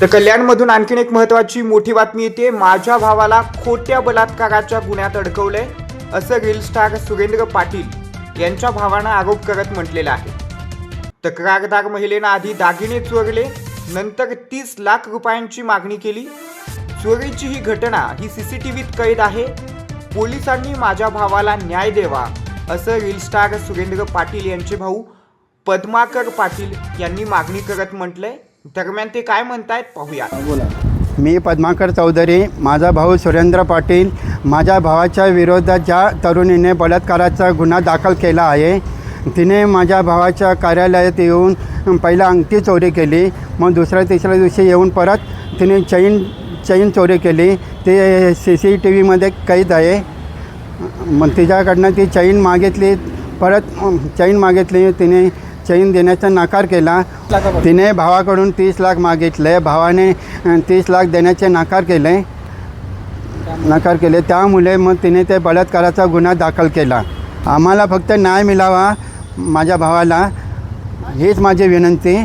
तर कल्याणमधून आणखीन एक महत्वाची मोठी बातमी येते. माझ्या भावाला खोट्या बलात्काराच्या गुन्ह्यात अडकवलंय असं रील स्टार सुरेंद्र पाटील यांच्या भावानं आरोप करत म्हटलेलं आहे. तक्रारदार महिलेनं आधी दागिने चोरले नंतर तीस लाख रुपयांची मागणी केली. चोरीची ही घटना ही सीसीटीव्हीत कैद आहे. पोलिसांनी माझ्या भावाला न्याय द्यावा असं रील स्टार सुरेंद्र पाटील यांचे भाऊ पद्माकर पाटील यांनी मागणी करत म्हटलंय. दरम्यान ते काय म्हणतायत पाहूया मी पद्माकर चौधरी माझा भाऊ सुरेंद्र पाटील माझ्या भावाच्या विरोधात ज्या तरुणीने बलात्काराचा गुन्हा दाखल केला आहे तिने माझ्या भावाच्या कार्यालयात येऊन पहिला अंगठी चोरी केली मग दुसऱ्या तिसऱ्या दिवशी येऊन परत तिने चैन चैन चोरी केली ते सी सी टी व्हीमध्ये कैद आहे. मग तिच्याकडनं ती चैन मागितली परत चैन मागितली तिने चैन देण्याचा नकार केला. तिने भावाकडून तीस लाख मागितले. भावाने तीस लाख देण्याचे नकार केले. नकार केले. त्यामुळे मग तिने ते बलात्काराचा गुन्हा दाखल केला. आम्हाला फक्त न्याय मिळावा माझ्या भावाला. हीच माझी विनंती.